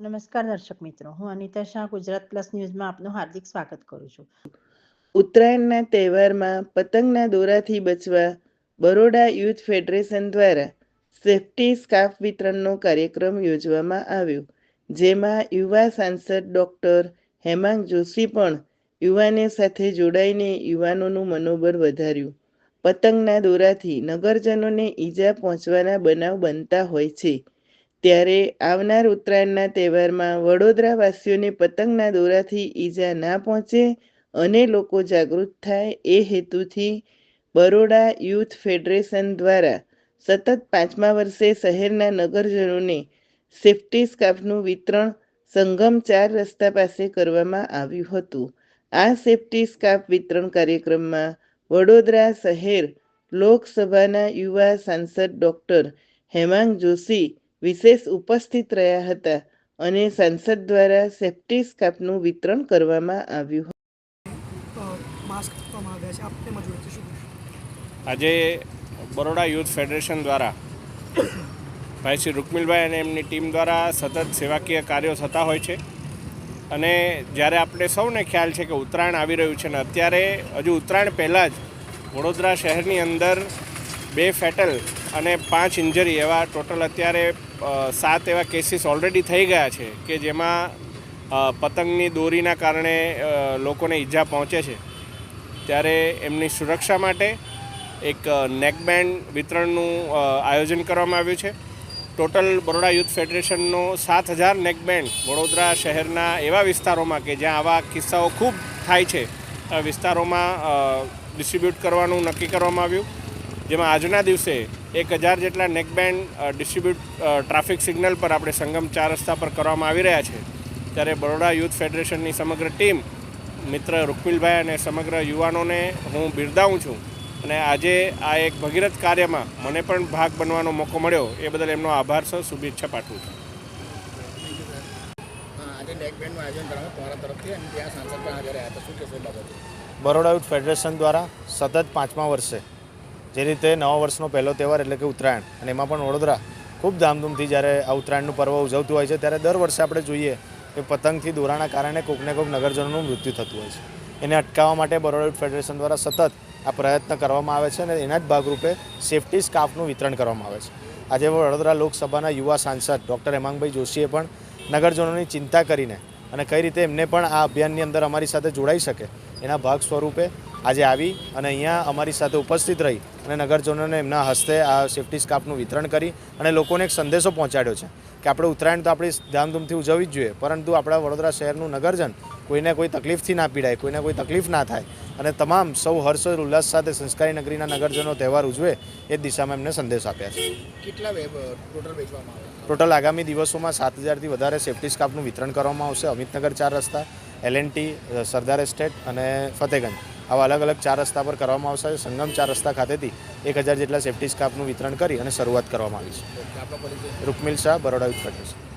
નમસ્કાર દર્શક મિત્રો, હું અનિતા શાહ, ગુજરાત પ્લસ ન્યૂઝમાં આપનું હાર્દિક સ્વાગત કરું છું. ઉત્તરાયણના તહેવારમાં પતંગના દોરાથી બચવા બરોડા યુથ ફેડરેશન દ્વારા સેફટી સ્કાર્ફ વિતરણનો કાર્યક્રમ યોજવામાં આવ્યો, જેમાં યુવા સાંસદ ડોક્ટર હેમાંગ જોશી પણ યુવાને સાથે જોડાઈને યુવાનોનું મનોબળ વધાર્યું. પતંગના દોરાથી નગરજનોને ઈજા પહોંચવાના બનાવ બનતા હોય છે. ત્યારે આવનાર ઉત્તરાયણના તહેવારમાં વડોદરાવાસીઓને પતંગના દોરાથી ઈજા ના પહોંચે અને લોકો જાગૃત થાય એ હેતુથી બરોડા યુથ ફેડરેશન દ્વારા સતત પાંચમા વર્ષે શહેરના નગરજનોને સેફટી સ્કાર્ફનું વિતરણ સંગમ ચાર રસ્તા પાસે કરવામાં આવ્યું હતું. આ સેફટી સ્કાર્ફ વિતરણ કાર્યક્રમમાં વડોદરા શહેર લોકસભાના યુવા સાંસદ ડૉક્ટર હેમાંગ જોશી વિશેષ ઉપસ્થિત રહ્યા હતા અને સાંસદ દ્વારા સેફ્ટી સ્કાર્ફનું વિતરણ કરવામાં આવ્યું? આજે બરોડા યુથ ફેડરેશન દ્વારા ભાઈ શ્રી રૂકમિલભાઈ અને એમની ટીમ દ્વારા સતત સેવાકીય કાર્યો થતા હોય છે. અને જ્યારે આપણે સૌને ખ્યાલ છે કે ઉત્તરાયણ આવી રહ્યું છે ને અત્યારે હજુ ઉત્તરાયણ પહેલાં જ વડોદરા શહેરની અંદર બે ફેટલ અને પાંચ ઇન્જરી એવા ટોટલ અત્યારે સાત એવા કેસીસ ઓલરેડી થઈ ગયા છે કે જેમાં પતંગની દોરીના કારણે લોકોને ઈજા પહોંચે છે. ત્યારે એમની સુરક્ષા માટે એક નેકબેન્ડ વિતરણનું આયોજન કરવામાં આવ્યું છે. ટોટલ બરોડા યુથ ફેડરેશનનો સાત હજાર નેકબેન્ડ વડોદરા શહેરના એવા વિસ્તારોમાં કે જ્યાં આવા કિસ્સાઓ ખૂબ થાય છે વિસ્તારોમાં ડિસ્ટ્રીબ્યુટ કરવાનું નક્કી કરવામાં આવ્યું. જેમાં આજના દિવસે એક હજાર જેટલા નેકબેન્ડ ડિસ્ટ્રીબ્યુટ ટ્રાફિક સિગ્નલ પર આપણે સંગમ ચાર રસ્તા પર કરવામાં આવી રહ્યા છે. ત્યારે બરોડા યુથ ફેડરેશનની સમગ્ર ટીમ મિત્ર રૂકમિલભાઈ અને સમગ્ર યુવાનોને હું બિરદાવું છું. અને આજે આ એક ભગીરથ કાર્યમાં મને પણ ભાગ બનવાનો મોકો મળ્યો. એ બદલ એમનો આભાર સર. શુભેચ્છા પાઠવું છું. બરોડા યુથ ફેડરેશન દ્વારા સતત પાંચમા વર્ષે જે રીતે નવા વર્ષનો પહેલો તહેવાર એટલે કે ઉત્તરાયણ, અને એમાં પણ વડોદરા ખૂબ ધામધૂમથી જ્યારે આ ઉત્તરાયણનું પર્વ ઉજવતું હોય છે, ત્યારે દર વર્ષે આપણે જોઈએ કે પતંગથી દોરાના કારણે કોઈકને કોઈક નગરજનોનું મૃત્યુ થતું હોય છે. એને અટકાવવા માટે બરોડા ફેડરેશન દ્વારા સતત આ પ્રયત્ન કરવામાં આવે છે, અને એના જ ભાગરૂપે સેફટી સ્કાર્ફનું વિતરણ કરવામાં આવે છે. આજે વડોદરા લોકસભાના યુવા સાંસદ ડૉક્ટર હેમાંગભાઈ જોશીએ પણ નગરજનોની ચિંતા કરીને અને કઈ રીતે એમને પણ આ અભિયાનની અંદર અમારી સાથે જોડાઈ શકે એના ભાગ સ્વરૂપે આજે આવી અને અહીંયા અમારી સાથે ઉપસ્થિત રહી અને નગરજનોને એમના હસ્તે આ સેફટી સ્કાર્ફનું વિતરણ કરી અને લોકોને એક સંદેશો પહોંચાડ્યો છે કે આપણે ઉત્તરાયણ તો આપણી ધામધૂમથી ઉજવવી જ જોઈએ પરંતુ આપણા વડોદરા શહેરનું નગરજન કોઈને કોઈ તકલીફથી ના પીડાય કોઈને કોઈ તકલીફ ના થાય અને તમામ સૌ હર્ષ ઉલ્લાસ સાથે સંસ્કારી નગરીના નગરજનો તહેવાર ઉજવે એ જ દિશામાં એમને સંદેશ આપ્યા છે. કેટલા ટોટલ વેચવામાં આવે? ટોટલ આગામી દિવસોમાં સાત હજારથી વધારે સેફટી સ્કાર્ફનું વિતરણ કરવામાં આવશે. અમિતનગર ચાર રસ્તા એલએનટી સરદાર એસ્ટેટ અને ફતેગંજ. આવા અલગ અલગ ચાર રસ્તા પર કરવામાં આવશે. સંગમ ચાર રસ્તા ખાતેથી એક હજાર જેટલા સેફટી સ્કાર્ફનું વિતરણ કરી અને શરૂઆત કરવામાં આવી છે. Rukmil Shah Baroda youth federation